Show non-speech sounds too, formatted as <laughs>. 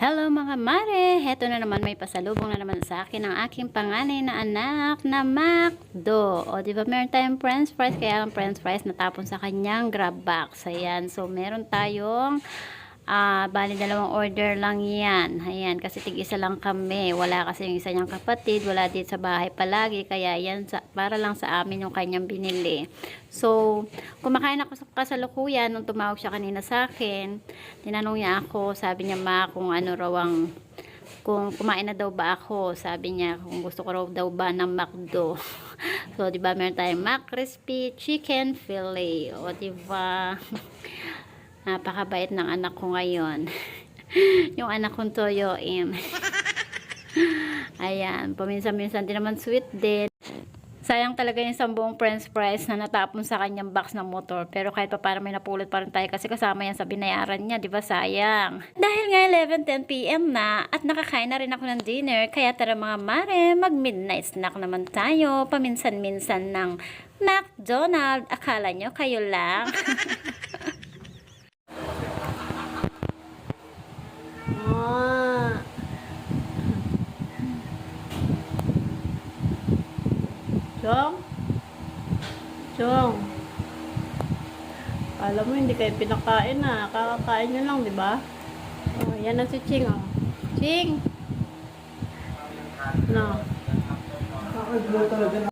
Hello mga mare! Heto na naman may pasalubong na naman sa akin ang aking panganay na anak na Macdo. O di ba meron tayong french fries kaya ang french fries natapon sa kanyang grab box. Ayan. So meron tayong ah bali dalawang order lang yan. Ayan. Kasi tig isa lang kami. Wala kasi yung isa niyang kapatid. Wala dito sa bahay palagi. Kaya yan sa, para lang sa amin yung kanyang binili. So, kumakain ako sa kasalukuyan nung tumawag siya kanina sa akin. Tinanong niya ako, sabi niya ma kung ano raw ang kung kumain na daw ba ako, sabi niya kung gusto ko raw daw ba ng McDo. <laughs> so, di ba meron tayong Mac Crispy Chicken Fillet. O, di ba? <laughs> Napakabait ng anak ko ngayon. <laughs> yung anak kong toyoin. <laughs> Ayan, paminsan-minsan din naman sweet din. Sayang talaga yung isang buong french fries na natapon sa kanyang box ng motor. Pero kahit pa para may napulot pa rin tayo kasi kasama yan sa binayaran niya, di ba sayang? Dahil nga 11.10pm na at nakakain na rin ako ng dinner, kaya tara mga mare, mag midnight snack naman tayo. Paminsan-minsan ng McDonald. Akala nyo kayo lang? <laughs> Chong? Chong? Alam mo, hindi kayo pinakain na. Kakakain nyo lang, di ba? Oh, yan na si Ching, oh. Ching! No. Nakaglo talaga